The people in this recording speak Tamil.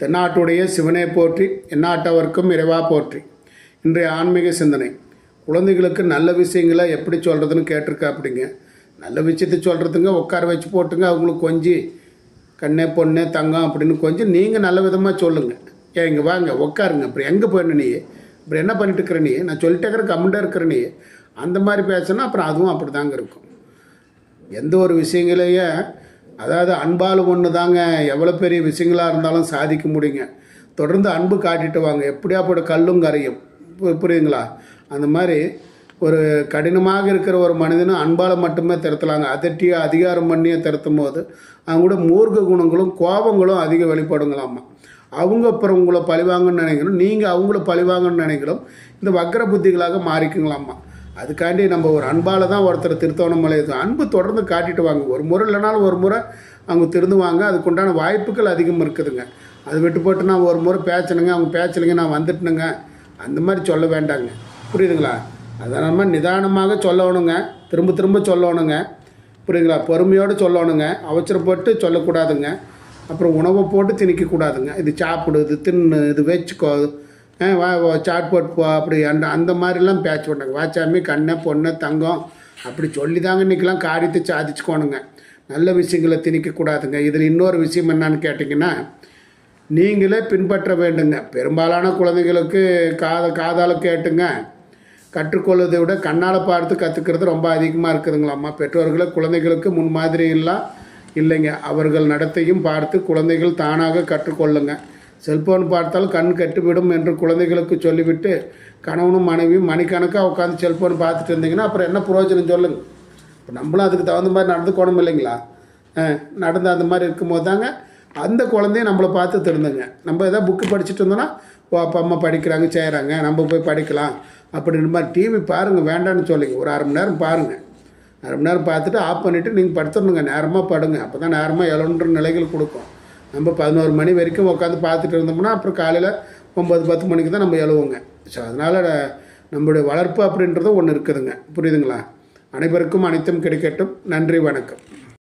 தென்னாட்டுடைய சிவனை போற்றி எந்நாட்டவர்க்கும் இறைவா போற்றி. இன்றைய ஆன்மீக சிந்தனை. குழந்தைகளுக்கு நல்ல விஷயங்களை எப்படி சொல்கிறதுன்னு கேட்டிருக்கா அப்படிங்க நல்ல விஷயத்தை சொல்கிறதுங்க உட்கார வச்சு போட்டுங்க அவங்களுக்கு கொஞ்சி கண்ணே பொண்ணே தங்கம் அப்படின்னு கொஞ்சம் நீங்கள் நல்ல விதமாக சொல்லுங்கள் ஏன் இங்கே வாங்க உட்காருங்க. அப்புறம் எங்கே போயின நீ? அப்புறம் என்ன பண்ணிட்டு இருக்கிற நீ? நான் சொல்லிட்டே இருக்கிற கம்முண்டாக இருக்கிற நீ? அந்த மாதிரி பேசினா அப்புறம் அதுவும் அப்படி தாங்க இருக்கும். எந்த ஒரு விஷயங்களையே அதாவது அன்பால் ஒன்று தாங்க எவ்வளோ பெரிய விஷயங்களாக இருந்தாலும் சாதிக்க முடியுங்க. தொடர்ந்து அன்பு காட்டிட்டு வாங்க. எப்படியாப்பட்ட கல்லும் கரையும். புரியுங்களா புரியுதுங்களா? அந்த மாதிரி ஒரு கடினமாக இருக்கிற ஒரு மனிதனும் அன்பால் மட்டுமே திருத்தலாங்க அதட்டியோ அதிகாரம் பண்ணியோ திருத்தும் போது அவங்க கூட மூர்க்க குணங்களும் கோபங்களும் அதிக வெளிப்படுங்களாமா அவங்க அப்புறம் உங்களை பழிவாங்கன்னு நினைக்கணும். நீங்கள் அவங்கள பழிவாங்கன்னு நினைக்கணும். இந்த வக்கர புத்திகளாக மாறிக்குங்களாம்மா. அதுக்காண்டி நம்ம ஒரு அன்பால் தான் ஒருத்தர் திருத்தவணம் அன்பு தொடர்ந்து காட்டிட்டு வாங்க. ஒரு முறை இல்லைனாலும் ஒரு முறை அவங்க திருந்துவாங்க. அதுக்குண்டான வாய்ப்புகள் அதிகம் இருக்குதுங்க. அது விட்டு போட்டு நான் ஒரு முறை பேசணுங்க அவங்க பேச்சலைங்க நான் வந்துட்டேனுங்க. அந்த மாதிரி சொல்ல வேண்டாங்க. புரியுதுங்களா? அதை நம்ம நிதானமாக சொல்லணுங்க. திரும்ப திரும்ப சொல்லணுங்க. புரியுதுங்களா? பொறுமையோடு சொல்லணுங்க. அவசரப்பட்டு சொல்லக்கூடாதுங்க. அப்புறம் உணவை போட்டு திணிக்கக்கூடாதுங்க. இது சாப்பிடு இது தின்னு இது வச்சுக்கோ சாட் போட்டு போ அப்படி அந்த அந்த மாதிரிலாம் பேச்சு பண்ணாங்க. வாச்சாமி கண்ணை பொண்ணை தங்கம் அப்படி சொல்லி தாங்க இன்றைக்கெலாம் காரியத்தை சாதிச்சுக்கோணுங்க நல்ல விஷயங்களை திணிக்கக்கூடாதுங்க இதில் இன்னொரு விஷயம் என்னான்னு கேட்டிங்கன்னா நீங்களே பின்பற்ற வேண்டுங்க. பெரும்பாலான குழந்தைகளுக்கு காத காதால் கேட்டுங்க. கற்றுக்கொள்வதை விட கண்ணால் பார்த்து கற்றுக்கிறது ரொம்ப அதிகமாக இருக்குதுங்களாம்மா பெற்றோர்களை குழந்தைகளுக்கு முன்மாதிரி எல்லாம் இல்லைங்க. அவர்கள் நடத்தையும் பார்த்து குழந்தைகள் தானாக கற்றுக்கொள்ளுங்கள் செல்போன் பார்த்தால் கண் கெட்டுவிடும் என்று குழந்தைகளுக்கு சொல்லிவிட்டு கணவனும் மனைவியும் மணிக்கணக்காக உட்காந்து செல்போன் பார்த்துட்டு இருந்தீங்கன்னா அப்புறம் என்ன பிரயோஜனம் சொல்லுங்கள் இப்போ நம்மளும் அதுக்கு தகுந்த மாதிரி நடந்துக்கணும் இல்லைங்களா? நடந்து அந்த மாதிரி இருக்கும்போது தாங்க அந்த குழந்தைய நம்மளை பார்த்து திருந்துங்க. நம்ம எதாவது புக்கு படிச்சுட்டு இருந்தோன்னா ஓ அப்பா அம்மா படிக்கிறாங்க செய்கிறாங்க நம்ம போய் படிக்கலாம். அப்படின்ற மாதிரி டிவி பாருங்கள் வேண்டாம்னு சொல்லிங்க. ஒரு அரை மணி நேரம் பாருங்கள் அரை மணி நேரம் பார்த்துட்டு ஆஃப் பண்ணிவிட்டு நீங்கள் படுத்துடணுங்க. நேரமாக படுங்க. அப்போ தான் நேரமாக எழன்ற நிலைகள் கொடுக்கும். நம்ம பதினோரு மணி வரைக்கும் உட்காந்து பார்த்துட்டு இருந்தோம்னா அப்புறம் காலையில் ஒம்பது பத்து மணிக்கு தான் நம்ம எழுவோங்க. ஸோ அதனால் நம்மளுடைய வளர்ப்பு அப்படின்றதும் ஒன்று இருக்குதுங்க. புரியுதுங்களா? அனைவருக்கும் அனைத்தும் கிடைக்கட்டும். நன்றி வணக்கம்.